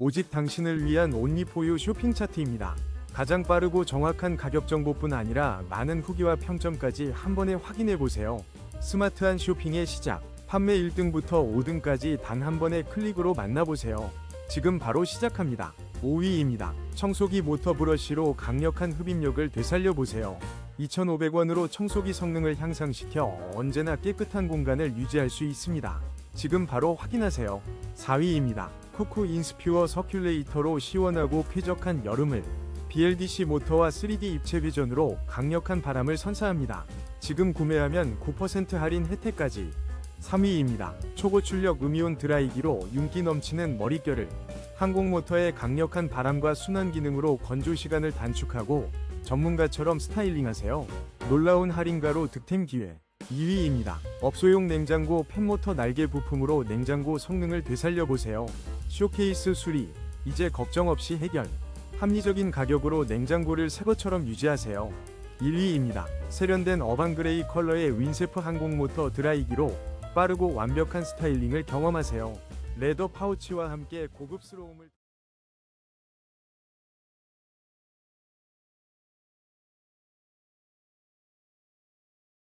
오직 당신을 위한 온리포유 쇼핑 차트입니다. 가장 빠르고 정확한 가격 정보뿐 아니라 많은 후기와 평점까지 한 번에 확인해 보세요. 스마트한 쇼핑의 시작. 판매 1등부터 5등까지 단 한 번의 클릭으로 만나보세요. 지금 바로 시작합니다. 5위입니다. 청소기 모터 브러쉬로 강력한 흡입력을 되살려 보세요. 2,500원으로 청소기 성능을 향상시켜 언제나 깨끗한 공간을 유지할 수 있습니다. 지금 바로 확인하세요. 4위입니다. 쿠쿠 인스퓨어 서큘레이터로 시원하고 쾌적한 여름을 BLDC 모터와 3D 입체 비전으로 강력한 바람을 선사합니다. 지금 구매하면 9% 할인 혜택까지. 3위입니다. 초고출력 음이온 드라이기로 윤기 넘치는 머릿결을 항공 모터의 강력한 바람과 순환 기능으로 건조 시간을 단축하고 전문가처럼 스타일링하세요. 놀라운 할인가로 득템 기회. 2위입니다. 업소용 냉장고 팬모터 날개 부품으로 냉장고 성능을 되살려 보세요. 쇼케이스 수리. 이제 걱정 없이 해결. 합리적인 가격으로 냉장고를 새 것처럼 유지하세요. 1위입니다. 세련된 어반그레이 컬러의 윈세프 항공모터 드라이기로 빠르고 완벽한 스타일링을 경험하세요. 레더 파우치와 함께 고급스러움을